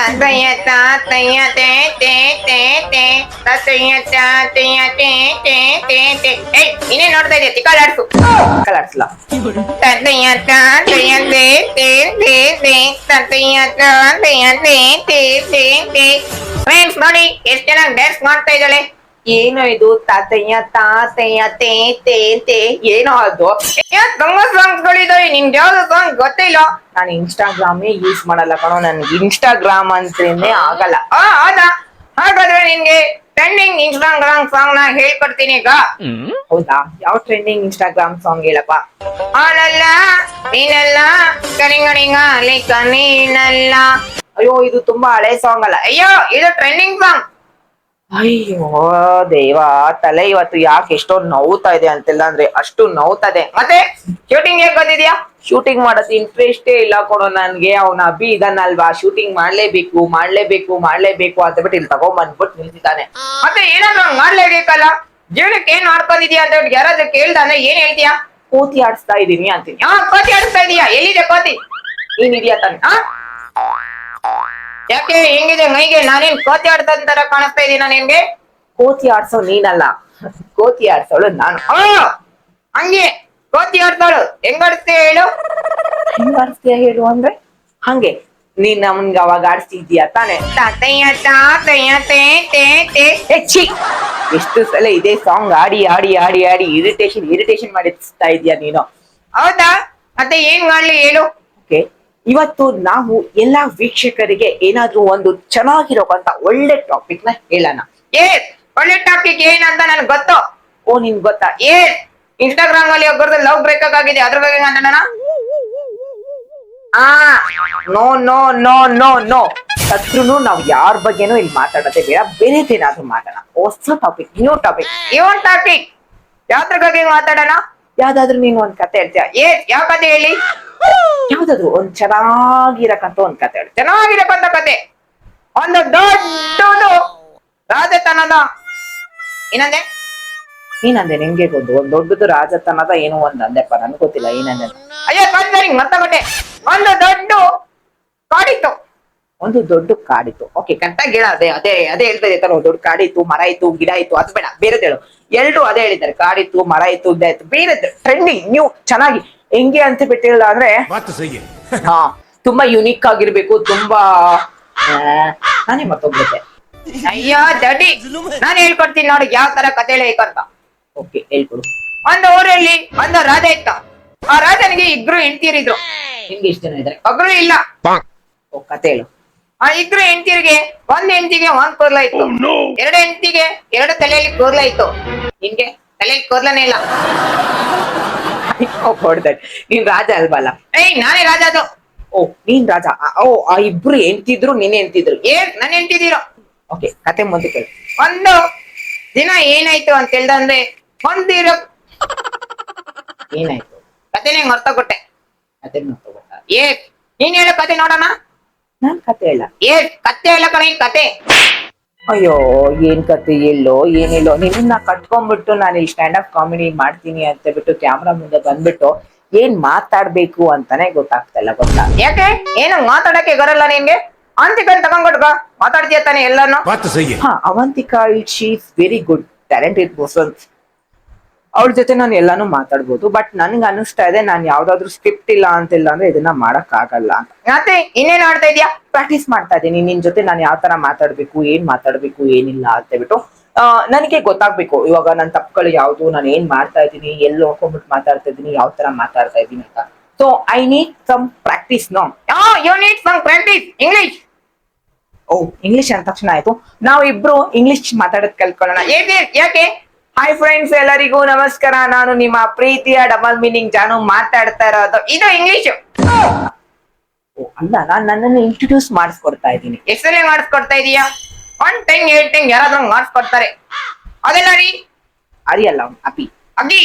ತಂದಯ್ಯ ತಾತಯ್ಯ ತೇ ತೇ ತೇ ತೇ ತತಯ್ಯ ತಾತಯ್ಯ ತೇ ತೇ ತೇ ತೇ ಏಯ್ ಇನ್ನೇ ನೋಡ್ತಾ ಇದೆಯಾ ತಿಕ್ಕಾಡಾಡ್ಸು ಕಲಾಡ್ಸ್ಲಾ ತಂದಯ್ಯ ತಾತಯ್ಯ ತೇ ತೇ ತೇ ತೇ ತತಯ್ಯ ತಾತಯ್ಯ ತೇ ತೇ ತೇ ತೇ ಫ್ರೆಂಡ್ಸ್ ನೋಡಿ ಎಷ್ಟು ಚೆನ್ನಾಗಿ ಡ್ಯಾನ್ಸ್ ಮಾಡ್ತಾ ಇದ್ದಾಳೆ ಏನೋ ಇದು ತಾತಯ್ಯ ತಾತಯ್ಯ ತೇ ತೇ ತೇ ಏನೋ ಅದು. ತುಂಬ ಸಾಂಗ್ಸ್ ಗಳಿದಾವೆ ನಿಮ್ಗೆ ಯಾವ್ದು ಸಾಂಗ್ ಗೊತ್ತಿಲ್ಲ? ನಾನು ಇನ್ಸ್ಟಾಗ್ರಾಮೇ ಯೂಸ್ ಮಾಡಲ್ಲ ಕಣೋ ನನ್ಗೆ ಇನ್ಸ್ಟಾಗ್ರಾಮ್ ಅಂತೇನೆ ಆಗಲ್ಲ. ಆ ಹೌದಾ ಹಾಗಾದ್ರೆ ನಿನ್ಗೆ ಟ್ರೆಂಡಿಂಗ್ ಇನ್ಸ್ಟಾಗ್ರಾಮ್ ಸಾಂಗ್ನ ಹೇಳ್ಕೊಡ್ತೀನಿ ಈಗ. ಹೌದಾ? ಯಾವ ಟ್ರೆಂಡಿಂಗ್ ಇನ್ಸ್ಟಾಗ್ರಾಮ್ ಸಾಂಗ್ ಹೇಳಪ್ಪ? ಆನಲ್ಲ ನೀನಲ್ಲ ಕನಿಂಗಣಿಂಗ ಲೇಖ ನೀನಲ್ಲ. ಅಯ್ಯೋ ಇದು ತುಂಬಾ ಹಳೆ ಸಾಂಗ್ ಅಲ್ಲ. ಅಯ್ಯೋ ಇದು ಟ್ರೆಂಡಿಂಗ್ ಸಾಂಗ್ ಅಯ್ಯೋ. ದೇವ, ತಲೆ ಇವತ್ತು ಯಾಕೆ ಎಷ್ಟೋ ನೋವ್ತಾ ಇದೆ ಅಂತಿಲ್ಲ ಅಂದ್ರೆ ಅಷ್ಟು ನೋವ್ತಾ ಇದೆ ಮತ್ತೆ ಶೂಟಿಂಗ್ ಯಾಕೆ ಬಂದಿದ್ಯಾ? ಶೂಟಿಂಗ್ ಮಾಡೋದು ಇಂಟ್ರೆಸ್ಟೇ ಇಲ್ಲ ಕೊಡೋ ನನ್ಗೆ, ಅವನ ಅಭಿ ಇದನ್ನಲ್ವಾ? ಶೂಟಿಂಗ್ ಮಾಡ್ಲೇಬೇಕು ಮಾಡ್ಲೇಬೇಕು ಮಾಡ್ಲೇಬೇಕು ಅಂತ ಬಿಟ್ಟು ಇಲ್ಲಿ ತಗೊಂಬಂದ್ಬಿಟ್ಟು ನಿಲ್ಸಿದ್ದಾನೆ ಮತ್ತೆ ಏನಾದ್ರು ಮಾಡ್ಲೇಬೇಕಲ್ಲ? ಜೀವನಕ್ಕೆ ಏನ್ ಮಾಡ್ಕೊಂಡಿದ್ಯಾ ಅಂತ ಯಾರಾದ್ರೂ ಕೇಳ್ದಾನೆ ಏನ್ ಹೇಳ್ತೀಯಾ? ಕೋತಿ ಆಡಿಸ್ತಾ ಇದೀನಿ ಅಂತೀನಿ. ಹಾ ಕೋತಿ ಆಡಿಸ್ತಾ ಇದೀಯಾ? ಎಲ್ಲಿದೆ ಕೋತಿ? ಏನಿದ್ಯಾ ತಾನೆ? ಆ? ಯಾಕೆ ಹೆಂಗಿದೆ ಮೈಗೆ? ನಾನೇನ್ ಕೋತಿ ಆಡ್ತಾ ತರ ಕಾಣಿಸ್ತಾ ಇದೀನ ನಿನ್ಗೆ? ಕೋತಿ ಆಡ್ಸೋ ನೀನಲ್ಲ. ಕೋತಿ ಆಡ್ಸೋಳು ನಾನು. ಹಂಗೆ ಕೋತಿ ಆಡ್ತಾಳು. ಹೆಂಗ್ ಆಡಿಸ್ತೀಯ ಹೇಳು? ಹೆಂಗ್ ಆಡಿಸ್ತೀಯ ಹೇಳು ಅಂದ್ರೆ? ಹಂಗೆ. ನೀನ್ ನಮ್ಗೆ ಅವಾಗ ಆಡಿಸ್ತಿದ್ಯಾ ತಾನೆ? ತಾತಯ್ಯ ತಾತಯ್ಯ ತೇ ತೇ ಎಷ್ಟು ಸಲ ಇದೇ ಸಾಂಗ್ ಆಡಿ ಆಡಿ ಆಡಿ ಆಡಿ ಇರಿಟೇಷನ್ ಇರಿಟೇಷನ್ ಮಾಡಿಸ್ತಾ ಇದೀಯ ನೀನು? ಹೌದಾ? ಮತ್ತೆ ಏನ್ ಮಾಡ್ಲಿ ಹೇಳು? ಇವತ್ತು ನಾವು ಎಲ್ಲಾ ವೀಕ್ಷಕರಿಗೆ ಏನಾದ್ರೂ ಒಂದು ಚೆನ್ನಾಗಿರೋಂತ ಒಳ್ಳೆ ಟಾಪಿಕ್ನ ಹೇಳೋಣ. ಏ ಒಳ್ಳೆ ಟಾಪಿಕ್ ಏನಂತ ನನ್ಗೆ ಗೊತ್ತು? ಓ ನಿನ್ ಗೊತ್ತಾ? ಏ ಇನ್ಸ್ಟಾಗ್ರಾಮ್ ಅಲ್ಲಿ ಒಬ್ಬರದ್ದು ಲವ್ ಬ್ರೇಕಪ್ ಆಗಿದೆ. ಅದ್ರ ಬಗ್ಗೆ ಮಾತಾಡೋಣ? ಆ no no no no no ಸತ್ರುನು ನಾವು ಯಾರ ಬಗ್ಗೆನೂ ಇಲ್ಲಿ ಮಾತಾಡೋದೇ ಬೇಡ. ಬೇರೆ ಏನಾದ್ರು ಮಾತಾಡೋಣ. ಹೊಸ topic new topic even topic ಯಾವ್ದ್ರ ಬಗ್ಗೆ ಮಾತಾಡೋಣ? ಯಾವ್ದಾದ್ರು ನೀನು ಒಂದ್ ಕತೆ ಹೇಳ್ತೀಯ. ಏ ಯಾವ ಕತೆ ಹೇಳಿ? ಯಾವ್ದಾದ್ರು ಒಂದ್ ಚೆನ್ನಾಗಿರಕಂತ ಒಂದ್ ಕತೆ ಹೇಳಿ. ಚೆನ್ನಾಗಿರಕ್ಕಂತ ಕತೆ. ಒಂದು ದೊಡ್ಡದು ರಾಜತನದ ಏನಂದೆ? ಏನಂದೆ? ನಿಮ್ಗೆ ಗೊತ್ತು. ಒಂದ್ ದೊಡ್ಡದು ರಾಜತನದ ಏನು ಒಂದ್ ಅಂದೆಪ್ಪ ನನ್ ಗೊತ್ತಿಲ್ಲ. ಏನಂದೆ? ಅಯ್ಯೋ ಅಯ್ಯೋ ಮತ್ತ ಮರ್ತಬಿಟ್ಟೆ ಒಂದು ದೊಡ್ಡ ಕಾಡಿತ್ತು. ಒಂದು ದೊಡ್ಡ ಕಾಡಿತ್ತು. ಓಕೆ ಕರೆಕ್ಟಾಗಿ ಹೇಳ. ಅದೇ ಅದೇ ಅದೇ ಹೇಳ್ತಾ ಇದ್ದಾರೆ ದೊಡ್ಡ ಕಾಡಿತ್ತು, ಮರ ಇತ್ತು, ಗಿಡ ಇತ್ತು. ಅದು ಬೇಡ. ಬೇರೆದ್ ಹೇಳು. ಎಲ್ರು ಅದೇ ಹೇಳಿದ್ದಾರೆ. ಕಾಡಿತ್ತು, ಮರ ಇತ್ತು, ಗಿಡ ಇತ್ತು. ಬೇರೆದ್ ಟ್ರೆಂಡಿಂಗ್ ನ್ಯೂ ಚೆನ್ನಾಗಿ. ಹೆಂಗೆ ಅಂತ ಬಿಟ್ಟಿಲ್ಲ ಅಂದ್ರೆ ಹಾ ತುಂಬಾ ಯುನಿಕ್ ಆಗಿರ್ಬೇಕು ತುಂಬಾ ನಾನೇ ಮತ್ತೊಬ್ಬ ಅಯ್ಯೋ ದಡಿ ನಾನು ಹೇಳ್ಕೊಡ್ತೀನಿ ನೋಡಿ ಯಾವ ತರ ಕತೆ ಅಂತ. ಓಕೆ ಹೇಳ್ಕೊಡು. ಒಂದು ಊರಲ್ಲಿ ಒಂದು ರಾಜ ಇತ್ತ. ಆ ರಾಜನಿಗೆ ಇಬ್ರು ಹೆಂಡ್ತೀರಿದ್ರು. ನಿಮ್ಗೆ ಇಷ್ಟ ಜನ ಇದಾರೆ ಒಬ್ರು ಇಲ್ಲ. ಓ ಕತೆ ಹೇಳು. ಆ ಇಬ್ರು ಹೆಂಡ್ತಿರಿಗೆ ಒಂದ್ ಹೆಂಡತಿಗೆ ಒಂದ್ ಕೂರ್ಲ ಇತ್ತು. Oh, ಎರಡು ಹೆಂಡತಿಗೆ ಎರಡು ತಲೆಯಲ್ಲಿ ಕೂರ್ಲ ಇತ್ತು. ನಿನ್ಗೆ ತಲೆಯಲ್ಲಿ ಕೂರ್ಲನೇ ಇಲ್ಲ. ಹೊಡ್ದೆ ನೀನ್ ರಾಜ ಅಲ್ವಲ್ಲ? ಏಯ್ ನಾನೇ ರಾಜ ಅದು. ಓ ನೀನ್ ರಾಜ. ಓ ಆ ಇಬ್ರು ಎಂತಿದ್ರು ನೀನ್ ಎಂತಿದ್ರು ಏನ್ ನನ್ ಎಂತಿದ್ದೀರೋ ಓಕೆ ಕತೆ ಮುಂದೆ ಕೇಳು. ಒಂದು ದಿನ ಏನಾಯ್ತು ಅಂತ ಹೇಳ್ದಂದ್ರೆ ಒಂದಿರೋ ಏನಾಯ್ತು? ಕತೆನೇ ಮರ್ತಕೊಟ್ಟೆ ಕತೆ ತಗೋತಾ ಏ ನೀನ್ ಹೇಳೋ ಕತೆ ನೋಡೋಣ? ನಾನ್ ಕತೆ ಹೇಳ ಏ ಕತೆ ಹೇಳ ಕಣ ಕತೆ. ಅಯ್ಯೋ ಏನ್ ಕತೆ ಎಲ್ಲೋ ಏನಿಲ್ಲೋ. ನಿನ್ನ ಕಟ್ಕೊಂಡ್ಬಿಟ್ಟು ನಾನು ಇಲ್ಲಿ ಸ್ಟ್ಯಾಂಡ್ ಅಪ್ ಕಾಮಿಡಿ ಮಾಡ್ತೀನಿ ಅಂತ ಬಿಟ್ಟು ಕ್ಯಾಮ್ರಾ ಮುಂದೆ ಬಂದ್ಬಿಟ್ಟು ಏನ್ ಮಾತಾಡ್ಬೇಕು ಅಂತಾನೆ ಗೊತ್ತಾಗ್ತಲ್ಲ ಗೊತ್ತಾ? ಯಾಕೆ? ಏನು ಮಾತಾಡಕ್ಕೆ ಬರಲ್ಲ ನಿನ್ಗೆ? ಅವಂತಿಕನ್ ತಗೊಂಡ್ಬಿಟ್ಕ. ಮಾತಾಡ್ತೀಯ ತಾನೆ ಎಲ್ಲಾನು Avantika she she's very good talented person ಅವ್ರ ಜೊತೆ ನಾನು ಎಲ್ಲಾನು ಮಾತಾಡ್ಬೋದು ಬಟ್ ನನ್ಗೆ ಅನಿಸ್ತಾ ಇದೆ ನಾನು ಯಾವ್ದಾದ್ರು ಸ್ಕ್ರಿಪ್ಟ್ ಇಲ್ಲ ಅಂತಿಲ್ಲ ಅಂದ್ರೆ ಇದನ್ನ ಮಾಡಕ್ ಆಗಲ್ಲ ಅಂತ. ಮತ್ತೆ ಇನ್ನೇನ್ ಆಡ್ತಾ ಇದೀಯಾ? ಪ್ರಾಕ್ಟೀಸ್ ಮಾಡ್ತಾ ಇದ್ದೀನಿ ನಿನ್ ಜೊತೆ ನಾನು ಯಾವ ತರ ಮಾತಾಡ್ಬೇಕು ಏನ್ ಮಾತಾಡ್ಬೇಕು ಏನಿಲ್ಲ ಅಂತ ಹೇಳ್ಬಿಟ್ಟು ನನಗೆ ಗೊತ್ತಾಗ್ಬೇಕು. ಇವಾಗ ನನ್ನ ತಪ್ಪುಗಳು ಯಾವ್ದು ನಾನು ಏನ್ ಮಾಡ್ತಾ ಇದ್ದೀನಿ ಎಲ್ಲಿ ಹೋಗ್ಕೊಂಡ್ಬಿಟ್ಟು ಮಾತಾಡ್ತಾ ಇದ್ದೀನಿ ಯಾವ ತರ ಮಾತಾಡ್ತಾ ಇದ್ದೀನಿ ಅಂತ. So I need some practice no you need some practice English oh English ಅಂದ ತಕ್ಷಣ ಆಯ್ತು. ನಾವ್ ಇಬ್ರು ಇಂಗ್ಲಿಷ್ ಮಾತಾಡೋದ್ ಕಲ್ತ್ಕೊಳ್ಳೋಣ. ಏನೇ ಯಾಕೆ? ಹಾಯ್ ಫ್ರೆಂಡ್ಸ್ ಎಲ್ಲರಿಗೂ ನಮಸ್ಕಾರ. ನಾನು ನಿಮ್ಮ ಪ್ರೀತಿಯ ಡಬಲ್ ಮೀನಿಂಗ್ ಜಾನು ಮಾತಾಡ್ತಾ ಇರೋದು. ಇದು ಇಂಗ್ಲಿಷ್ ಅಲ್ಲ, ನಾನು ನನ್ನನ್ನು ಇಂಟ್ರೊಡ್ಯೂಸ್ ಮಾಡಿಸ್ಕೊಡ್ತಾ ಇದ್ದೀನಿ. ಎಷ್ಟಲ್ಲೇ ಮಾಡಿಸ್ಕೊಡ್ತಾ ಇದೀಯಾ? ಒನ್ ಟೈಮ್ ಏಟ್ ಟೈಮ್ ಯಾರಾದ್ರೂ ಮಾಡಿಸ್ಕೊಡ್ತಾರೆ. ಅದೆಲ್ಲ ರೀ? ಅರಿಯಲ್ಲ ಅಪಿ ಅಗ್ಗಿ